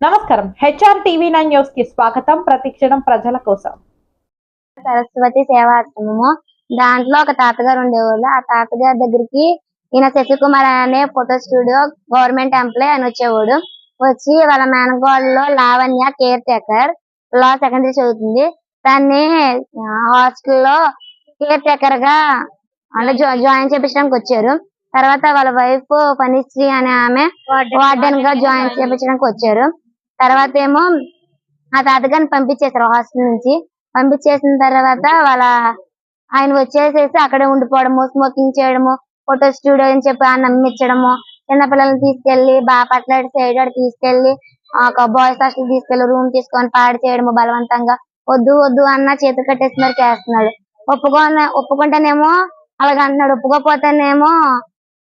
నమస్కారం. HR TV nine న్యూస్కి స్వాగతం. ప్రతిక్షణం ప్రజల కోసం. సరస్వతి సేవాశ్రమము దాంట్లో ఒక తాతగారు ఉండేవాళ్ళు. ఆ తాతగారి దగ్గరికి ఈయన శశికుమార్ అనే ఫోటో స్టూడియో గవర్నమెంట్ ఎంప్లాయ్ అని వచ్చేవాడు. వచ్చి వాళ్ళ మేనగోడలో లావణ్య కేర్ టేకర్ లా సెకండరీ చదువుతుంది. దాన్ని హాస్టల్లో కేర్ టేకర్గా అంటే జాయిన్ చేపించడానికి వచ్చారు. తర్వాత వాళ్ళ వైఫ్ పనిశ్రీ అనే ఆమె వార్డెన్గా జాయిన్ చేపించడానికి వచ్చారు. తర్వాత ఏమో ఆ తాతగారిని పంపించేశారు హాస్టల్ నుంచి. పంపించేసిన తర్వాత వాళ్ళ ఆయన వచ్చేసేసి అక్కడే ఉండిపోవడము స్మోకింగ్ చేయడము ఫోటో స్టూడియో అని చెప్పి ఆయన నమ్మించడము చిన్న తీసుకెళ్ళి తీసుకెళ్ళి పట్లాడి సైడ్ అటు తీసుకెళ్ళి ఒక బాయ్స్ హాస్టల్ తీసుకెళ్ళి రూమ్ తీసుకొని పాడు చేయడము బలవంతంగా. వద్దు వద్దు అన్న చేతులు కట్టేసి మరి చేస్తున్నాడు. ఒప్పుకో ఒప్పుకుంటేనేమో అలాగ అంటున్నాడు. ఒప్పుకోపోతేనేమో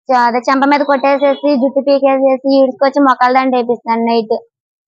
చ- అదే చెంప మీద కొట్టేసేసి జుట్టు పీకేసేసి ఈడ్చుకొచ్చి మొక్కలు దాన్ని వేపిస్తున్నాడు నైట్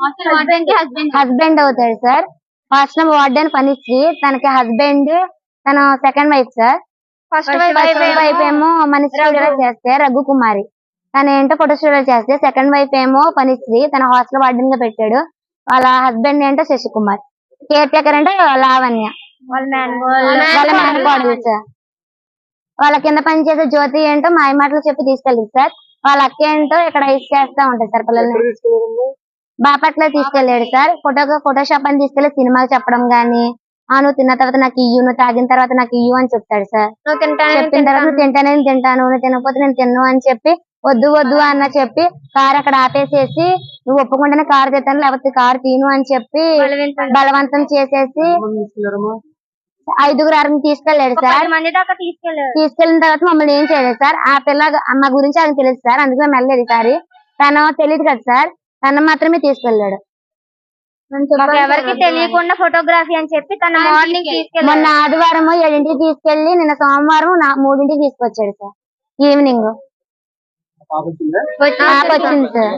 హాస్టల్? హస్బెండ్. అవుతాడు సార్. హాస్టల్ వార్డెన్ పనిశ్రీ తనకి హస్బెండ్ తన second wife sir. First wife ఏమో మనిషి చేస్తే రఘు కుమారి. తను ఏంటో ఫోటో స్టూడియో చేస్తే సెకండ్ వైఫ్ ఏమో పనిశ్రీ తన హాస్టల్ వార్డెన్గా పెట్టాడు. వాళ్ళ హస్బెండ్ ఏంటో శశికుమార్. కేర్ టేకర్ అంటే లావణ్య. వాళ్ళ మేనకోడలు సార్. వాళ్ళ కింద పనిచేసే జ్యోతి ఏంటో మాయ మాటలు చెప్పి తీసుకెళ్ళింది సార్. వాళ్ళ అక్క ఏంటో ఇక్కడ ఐస్ చేస్తా ఉంటాయి సార్ పిల్లల్ని? బాపట్ల తీసుకెళ్ళాడు సార్. ఫోటో ఫోటోషాప్ అని తీసుకెళ్ళి సినిమాలు చెప్పడం గానీ ఆ నువ్వు తిన్న తర్వాత నాకు ఇయ్యు నువ్వు తాగిన తర్వాత నాకు ఇయ్యు అని చెప్తాడు సార్. చెప్పిన తర్వాత నువ్వు తింటానే. నేను తింటాను నువ్వు తినకపోతే నేను తిన్ను అని చెప్పి వద్దు వద్దు అన్న చెప్పి కార్ అక్కడ ఆపేసేసి నువ్వు ఒప్పుకుంటేనే కారు తెస్తాను లేకపోతే కారు తీను అని చెప్పి బలవంతం చేసేసి? ఐదుగురు ఆరుగురు తీసుకెళ్ళాడు సార్. మంది దాకా తీసుకెళ్ళారు తీసుకెళ్ళిన తర్వాత మమ్మల్ని ఏం చేయలేదు సార్. ఆ పిల్ల మా గురించి ఆయనకు తెలియదు సార్. అందుకే మేము వెళ్ళలేదు ఈసారి తను తెలియదు కదా సార్. తను మాత్రమే తీసుకెళ్ళాడు. మాకు ఎవరికి తెలియకుండా ఫోటోగ్రఫీ అని చెప్పి తన మార్నింగ్ మొన్న ఆదివారం ఏడింటికి తీసుకెళ్ళి నిన్న సోమవారం నా మూడింటికి తీసుకొచ్చాడు సార్. ఈవినింగ్. వచ్చింది? సార్.